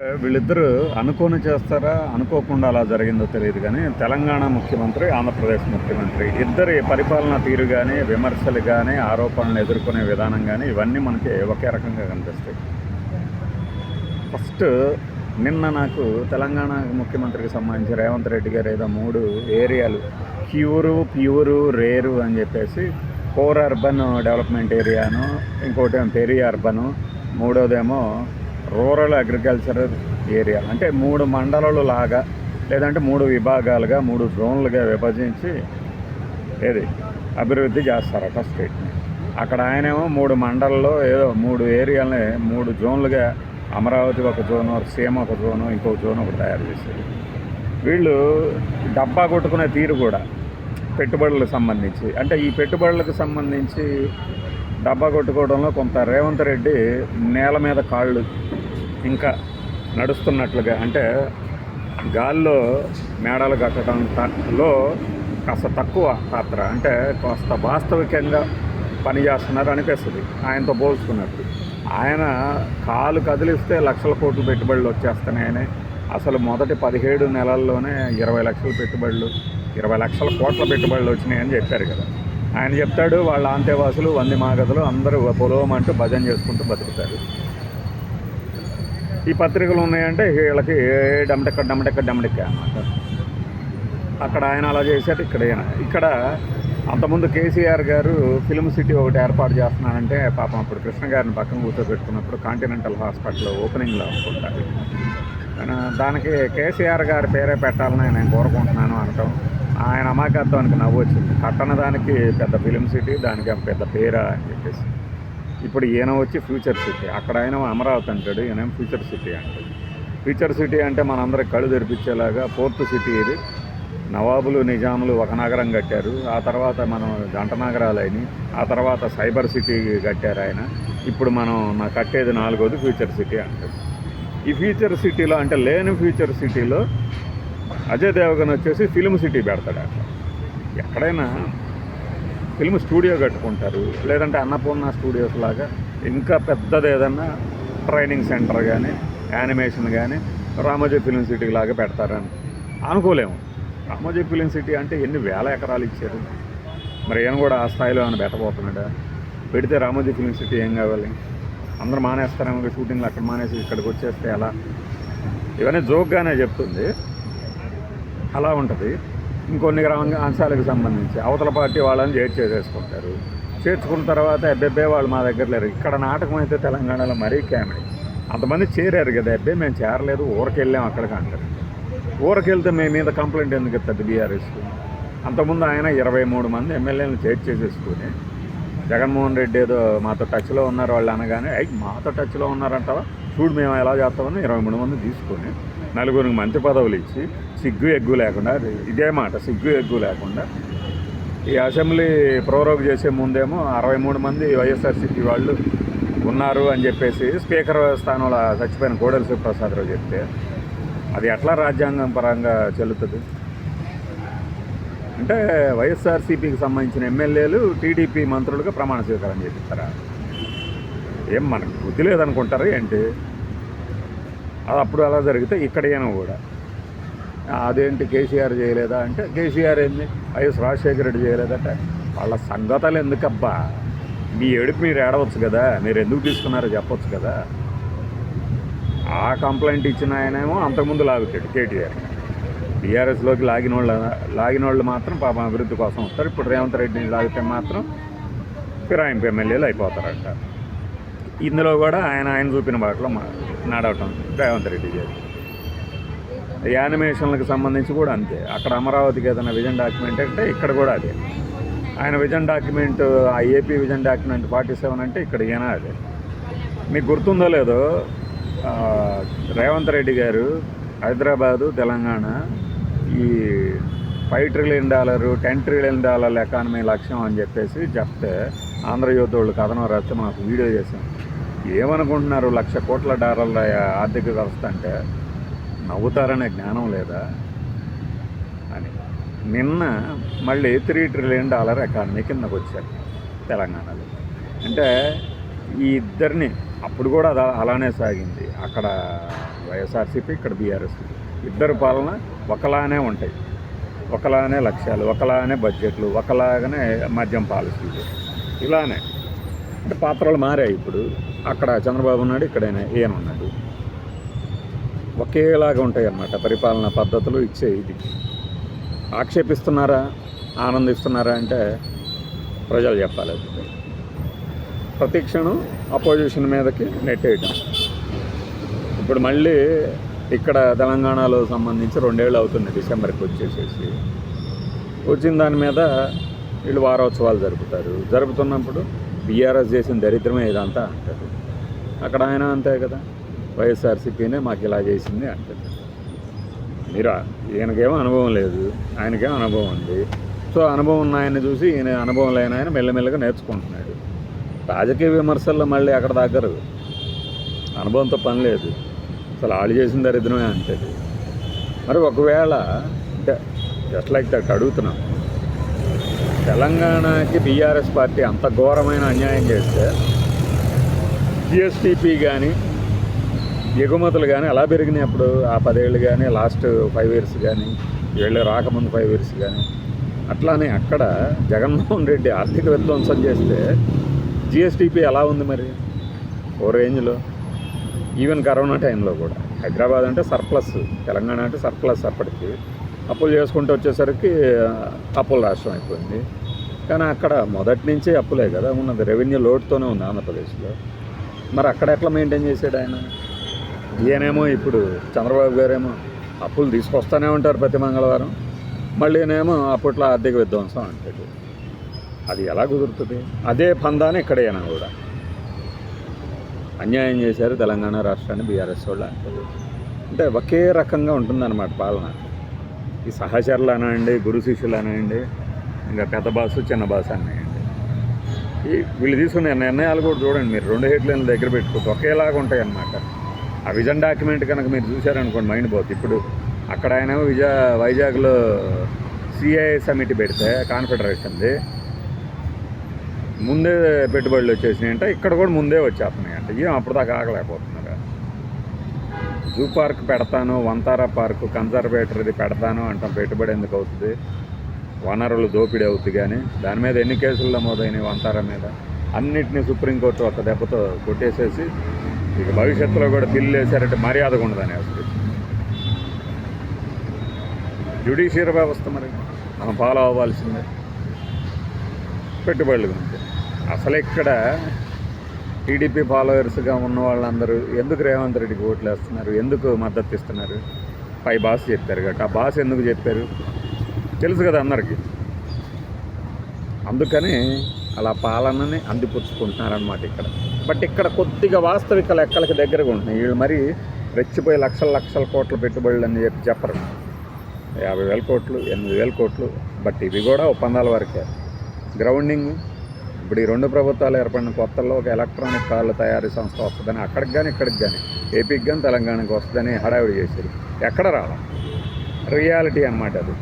వీళ్ళిద్దరూ అనుకోని చేస్తారా? అనుకోకుండా అలా జరిగిందో తెలియదు కానీ తెలంగాణ ముఖ్యమంత్రి ఆంధ్రప్రదేశ్ ముఖ్యమంత్రి ఇద్దరి పరిపాలన తీరు కానీ విమర్శలు కానీ ఆరోపణలు ఎదుర్కొనే విధానం కానీ ఇవన్నీ మనకి ఒకే రకంగా కనిపిస్తాయి. ఫస్ట్ నిన్న నాకు తెలంగాణ ముఖ్యమంత్రికి సంబంధించి రేవంత్ రెడ్డి గారు ఏదో మూడు ఏరియాలు క్యూరు ప్యూరు రేరు అని చెప్పేసి కోర్ అర్బన్ డెవలప్మెంట్ ఏరియాను ఇంకోటేమో ఏమో పెరి అర్బను మూడోదేమో రూరల్ అగ్రికల్చర్ ఏరియా. అంటే మూడు మండలాలు లాగా లేదంటే మూడు విభాగాలుగా మూడు జోన్లుగా విభజించి ఏది అభివృద్ధి చేస్తారట స్టేట్ని అక్కడ ఆయనేమో మూడు మండలంలో ఏదో మూడు ఏరియాలని మూడు జోన్లుగా అమరావతి ఒక జోను సీఎం ఒక జోను ఇంకో జోన్ ఒకటి తయారు చేశారు. వీళ్ళు డబ్బా కొట్టుకునే తీరు కూడా పెట్టుబడులకు సంబంధించి అంటే ఈ పెట్టుబడులకు సంబంధించి డబ్బా కొట్టుకోవడంలో కొంత రేవంత్ రెడ్డి నేల మీద కాళ్ళు ఇంకా నడుస్తున్నట్లుగా అంటే గాల్లో మేడలు కట్టడం లో కాస్త తక్కువ పాత్ర అంటే కాస్త వాస్తవికంగా పనిచేస్తున్నారు అనిపిస్తుంది. ఆయనతో పోల్చుకున్నట్టు. ఆయన కాలు కదిలిస్తే లక్షల కోట్లు పెట్టుబడులు వచ్చేస్తున్నాయని అసలు మొదటి పదిహేడు నెలల్లోనే ఇరవై లక్షల పెట్టుబడులు ఇరవై లక్షల కోట్ల పెట్టుబడులు వచ్చినాయని చెప్పారు కదా. ఆయన చెప్తాడు వాళ్ళ అంతేవాసులు వంది మాగదులు అందరూ పొలవమంటూ భజన చేసుకుంటూ బతుకుతారు. ఈ పత్రికలు ఉన్నాయంటే వీళ్ళకి డమటెక్క డమటెక్క డమటెక్క అన్నమాట. అక్కడ ఆయన అలా చేశారు ఇక్కడ ఇక్కడ అంతకుముందు కేసీఆర్ గారు ఫిల్మ్ సిటీ ఒకటి ఏర్పాటు చేస్తున్నానంటే పాపం అప్పుడు కృష్ణ గారిని పక్కన కూర్చోబెట్టుకున్నప్పుడు కాంటినెంటల్ హాస్పిటల్ ఓపెనింగ్లో అనుకుంటారు ఆయన దానికి కేసీఆర్ గారి పేరే పెట్టాలని నేను కోరుకుంటున్నాను అనటం ఆయన అమాయకత్వానికి నవ్వు వచ్చింది. కట్టన దానికి పెద్ద ఫిలిం సిటీ దానికి పెద్ద పేరా అని చెప్పేసి. ఇప్పుడు ఈయన వచ్చి ఫ్యూచర్ సిటీ. అక్కడ ఆయన అమరావతి అంటాడు ఈయన ఫ్యూచర్ సిటీ అంటాడు. ఫ్యూచర్ సిటీ అంటే మనందరికి కళ్ళు తెరిపించేలాగా ఫోర్త్ సిటీ ఇది. నవాబులు నిజాములు ఒక నగరం కట్టారు. ఆ తర్వాత మనం జంట నగరాలు అయినాయి ఆ తర్వాత సైబర్ సిటీ కట్టారు ఆయన. ఇప్పుడు మనం నా కట్టేది నాలుగోది ఫ్యూచర్ సిటీ అంటాడు ఈ ఫ్యూచర్ సిటీలో అంటే లేని ఫ్యూచర్ సిటీలో అజయ్ దేవగన్ వచ్చేసి ఫిల్మ్ సిటీ పెడతాడు అక్కడ. ఎక్కడైనా ఫిల్మ్ స్టూడియో కట్టుకుంటారు లేదంటే అన్నపూర్ణ స్టూడియోస్ లాగా. ఇంకా పెద్దది ఏదన్నా ట్రైనింగ్ సెంటర్ కానీ యానిమేషన్ కానీ రామోజీ ఫిలిం సిటీ లాగా పెడతారని అనుకోలేము. రామోజీ ఫిలిం సిటీ అంటే ఎన్ని వేల ఎకరాలు ఇచ్చారు? మరి ఈయన కూడా ఆ స్థాయిలో ఏమైనా పెట్టబోతున్నాడా? పెడితే రామోజీ ఫిలిం సిటీ ఏం కావాలి? అందరూ మానేస్తారేమో షూటింగ్లు అక్కడ మానేసి ఇక్కడికి వచ్చేస్తే ఎలా? ఇవన్నీ జోక్గానే చెప్తుంది. అలా ఉంటుంది. ఇంకొన్ని గ్రామ అంశాలకు సంబంధించి అవతల పార్టీ వాళ్ళని చేర్చేసేసుకుంటారు చేర్చుకున్న తర్వాత అబ్బెబ్బే వాళ్ళు మా దగ్గర లేరు. ఇక్కడ నాటకం అయితే తెలంగాణలో మరీ కామెడీ. అంతమంది చేరారు కదా అబ్బే మేము చేరలేదు ఊరకెళ్ళాం అక్కడికి అంటారు. ఊరకెళ్తే మీ మీద కంప్లైంట్ ఎందుకు ఇస్తుంది బీఆర్ఎస్ అంతకుముందు ఆయన ఇరవై మూడు మంది ఎమ్మెల్యేలను చేర్చేసేసుకుని జగన్మోహన్ రెడ్డి ఏదో మాతో టచ్లో ఉన్నారు వాళ్ళు అనగానే అయ్యి మాతో టచ్లో ఉన్నారంటావా? చూడు మేము ఎలా చేస్తామని ఇరవై మూడు మంది తీసుకొని నలుగురికి మంత్రి పదవులు ఇచ్చి సిగ్గు ఎగ్గు లేకుండా ఇదే మాట సిగ్గు ఎగ్గు లేకుండా ఈ అసెంబ్లీ ప్రోరోగ్ చేసే ముందేమో అరవై మూడు మంది వైఎస్ఆర్సీపీ వాళ్ళు ఉన్నారు అని చెప్పేసి స్పీకర్ స్థానంలో చచ్చిపోయిన కోడెల శివప్రసాదరావు చెప్తే అది ఎట్లా రాజ్యాంగం పరంగా చెల్లుతుంది? అంటే వైఎస్ఆర్సీపీకి సంబంధించిన ఎమ్మెల్యేలు టీడీపీ మంత్రులుగా ప్రమాణ స్వీకారం చేపిస్తారా? ఏం మనకు బుద్ధి లేదనుకుంటారా ఏంటి? అప్పుడు అలా జరిగితే ఇక్కడైనా కూడా. అదేంటి కేసీఆర్ చేయలేదా అంటే కేసీఆర్ ఏంది? వైఎస్ రాజశేఖర రెడ్డి చేయలేదంటే వాళ్ళ సంగతలు ఎందుకబ్బా? మీ ఏడుపు మీరు ఏడవచ్చు కదా మీరు ఎందుకు తీసుకున్నారో చెప్పొచ్చు కదా. ఆ కంప్లైంట్ ఇచ్చిన ఆయనేమో అంతకుముందు లాగుతాడు కేటీఆర్. బీఆర్ఎస్లోకి లాగిన వాళ్ళ లాగిన వాళ్ళు మాత్రం పాపం అభివృద్ధి కోసం వస్తారు. ఇప్పుడు రేవంత్ రెడ్డిని లాగితే మాత్రం ఫిరాయింపు ఎమ్మెల్యేలు అయిపోతారంట. ఇందులో కూడా ఆయన ఆయన చూపిన బాటలో మా- నడవటం రేవంత్ రెడ్డి గారు. యానిమేషన్లకు సంబంధించి కూడా అంతే. అక్కడ అమరావతికి ఏదైనా విజన్ డాక్యుమెంట్ అంటే ఇక్కడ కూడా అదే. ఆయన విజన్ డాక్యుమెంట్ ఆ AP vision document forty seven అంటే ఇక్కడ ఈయన అదే. మీకు గుర్తుందో లేదో రేవంత్ రెడ్డి గారు హైదరాబాదు తెలంగాణ ఈ five trillion dollar ten trillion డాలర్ల ఎకానమీ లక్ష్యం అని చెప్పేసి చెప్తే ఆంధ్రజ్యోతి వాళ్ళు కథనం రాస్తే మాకు వీడియో చేశాం. ఏమనుకుంటున్నారు? లక్ష కోట్ల డాలర్ల ఆర్థిక వ్యవస్థ అంటే నవ్వుతారనే జ్ఞానం లేదా? అని. నిన్న మళ్ళీ త్రీ ట్రిలియన్ డాలర్ ఎకానమీ కిందకు వచ్చారు తెలంగాణలో. అంటే ఈ ఇద్దరిని అప్పుడు కూడా అది అలానే సాగింది. అక్కడ వైఎస్ఆర్సీపీ ఇక్కడ బీఆర్ఎస్. ఇద్దరు పాలన ఒకలానే ఉంటాయి. ఒకలానే లక్ష్యాలు ఒకలానే బడ్జెట్లు ఒకలాగానే మద్యం పాలసీలు. ఇలానే. అంటే పాత్రలు మారాయి ఇప్పుడు. అక్కడ చంద్రబాబు ఉన్నాడు ఇక్కడైనా ఈయన ఉన్నాడు. ఒకేలాగా ఉంటాయి అన్నమాట పరిపాలనా పద్ధతులు ఇచ్చే ఇది. ఆక్షేపిస్తున్నారా? ఆనందిస్తున్నారా అంటే ప్రజలు చెప్పాలి అది. ప్రతి క్షణం అపోజిషన్ మీదకి నెట్టేయటం. ఇప్పుడు మళ్ళీ ఇక్కడ తెలంగాణలో సంబంధించి రెండేళ్ళు అవుతుంది డిసెంబర్కి వచ్చేసేసి. వచ్చిన దాని మీద వీళ్ళు వారోత్సవాలు జరుపుతారు. జరుపుతున్నప్పుడు బీఆర్ఎస్ చేసిన దరిద్రమే ఇదంతా అంటాడు అక్కడ ఆయన అంతే కదా. వైఎస్ఆర్సీపీనే మాకు ఇలా చేసింది అంటాడు మీరు ఈయనకేమో అనుభవం లేదు. ఆయనకేమో అనుభవం ఉంది. సో అనుభవం ఉన్న ఆయన్ని చూసి ఈయన అనుభవం లేని ఆయన మెల్లమెల్లగా నేర్చుకుంటున్నాడు. రాజకీయ విమర్శల్లో మళ్ళీ అక్కడ దగ్గర అనుభవంతో పని లేదు. అసలు వాళ్ళు చేసిన దరిద్రమే అంతేది మరి ఒకవేళ అంటే జస్ట్ లైక్ దట్ అడుగుతున్నాం తెలంగాణకి బీఆర్ఎస్ పార్టీ అంత ఘోరమైన అన్యాయం చేస్తే జిఎస్టీపీ కానీ ఎగుమతులు కానీ ఎలా పెరిగినాయి అప్పుడు? ఆ పదేళ్ళు కానీ లాస్ట్ ఫైవ్ ఇయర్స్ కానీ వీళ్ళు రాకముందు ఫైవ్ ఇయర్స్ కానీ అట్లానే అక్కడ జగన్మోహన్ రెడ్డి ఆర్థిక విధ్వంసం చేస్తే జిఎస్టీపీ ఎలా ఉంది మరి? ఓ రేంజ్లో. ఈవెన్ కరోనా టైంలో కూడా. హైదరాబాద్ అంటే సర్ప్లస్ తెలంగాణ అంటే సర్ప్లస్ అప్పటికి. అప్పులు చేసుకుంటూ వచ్చేసరికి అప్పుల రాష్ట్రం అయిపోయింది. కానీ అక్కడ మొదటి నుంచే అప్పులే కదా ఉన్నది. రెవెన్యూ లోటుతోనే ఉంది ఆంధ్రప్రదేశ్లో. మరి అక్కడ ఎట్లా మెయింటైన్ చేశాడు ఆయన? ఈయనేమో ఇప్పుడు చంద్రబాబు గారేమో అప్పులు తీసుకొస్తూనే ఉంటారు ప్రతి మంగళవారం. మళ్ళీనేమో అప్పట్లో ఆర్థిక విధ్వంసం అంటాడు. అది ఎలా కుదురుతుంది? అదే పందాన్ని ఇక్కడైనా కూడా. అన్యాయం చేశారు తెలంగాణ రాష్ట్రాన్ని బీఆర్ఎస్ వాళ్ళు అంటారు అంటే ఒకే రకంగా ఉంటుందన్నమాట పాలన. ఈ సహచరులు అనండి గురు శిష్యులు అనండి ఇంకా పెద్ద బాసు చిన్న బాసు అన్నాయండి ఈ వీళ్ళు తీసుకునే నిర్ణయాలు కూడా చూడండి మీరు రెండు హెడ్లైన్లు దగ్గర పెట్టుకోవచ్చు ఒకేలాగా ఉంటాయి అన్నమాట ఆ విజన్ డాక్యుమెంట్ కనుక మీరు చూశారనుకోండి మైండ్ పోతుంది. ఇప్పుడు అక్కడ ఆయన విజా వైజాగ్లో సిఐ సమిట్ పెడితే కాన్ఫెడరేషన్ది ముందే పెట్టుబడులు వచ్చేసినాయి అంటే ఇక్కడ కూడా ముందే వచ్చేస్తున్నాయి అంటే ఏం అప్పుడు దాకా జూ పార్క్ పెడతాను వంతారా పార్క్ కన్జర్వేటరీది పెడతాను అంటాం. పెట్టుబడి ఎందుకు అవుతుంది? వనరులు దోపిడీ అవుతుంది కానీ దాని మీద ఎన్ని కేసులు నమోదైనాయి వంతారా మీద? అన్నిటినీ సుప్రీంకోర్టు ఒక దెబ్బతో కొట్టేసేసి ఇక భవిష్యత్తులో కూడా బిల్లు వేసారంటే మర్యాదగా ఉండదని అసలు. జ్యుడిషియర్ వ్యవస్థ మరి మనం ఫాలో అవ్వాల్సిందే. పెట్టుబడుల గురించి. అసలు ఇక్కడ టీడీపీ ఫాలోవర్స్గా ఉన్న వాళ్ళందరూ ఎందుకు రేవంత్ రెడ్డికి ఓట్లు వేస్తున్నారు? ఎందుకు మద్దతు ఇస్తున్నారు? పై బాస్ చెప్పారు కాబట్టి. ఆ బాస్ ఎందుకు చెప్పారు? తెలుసు కదా అందరికీ. అందుకని అలా పాలనని అందిపుచ్చుకుంటున్నారనమాట ఇక్కడ. బట్ ఇక్కడ కొద్దిగా వాస్తవిక లెక్కలకి దగ్గరగా ఉంటున్నాయి. వీళ్ళు మరి రెచ్చిపోయి లక్షల లక్షల కోట్ల పెట్టుబడులు అని చెప్పి చెప్పరు. యాభై వేల కోట్లు ఎనిమిది వేల కోట్లు. బట్ ఇవి కూడా ఒప్పందాల వరకే. గ్రౌండింగ్ ఇప్పుడు ఈ రెండు ప్రభుత్వాలు ఏర్పడిన కొత్తల్లో ఒక ఎలక్ట్రానిక్ కార్ల తయారీ సంస్థ వస్తుందని అక్కడికి కానీ ఇక్కడికి కానీ ఏపీకి కానీ తెలంగాణకి వస్తుందని హడావిడి చేశారు. ఎక్కడ రావడం రియాలిటీ అన్నమాట అది.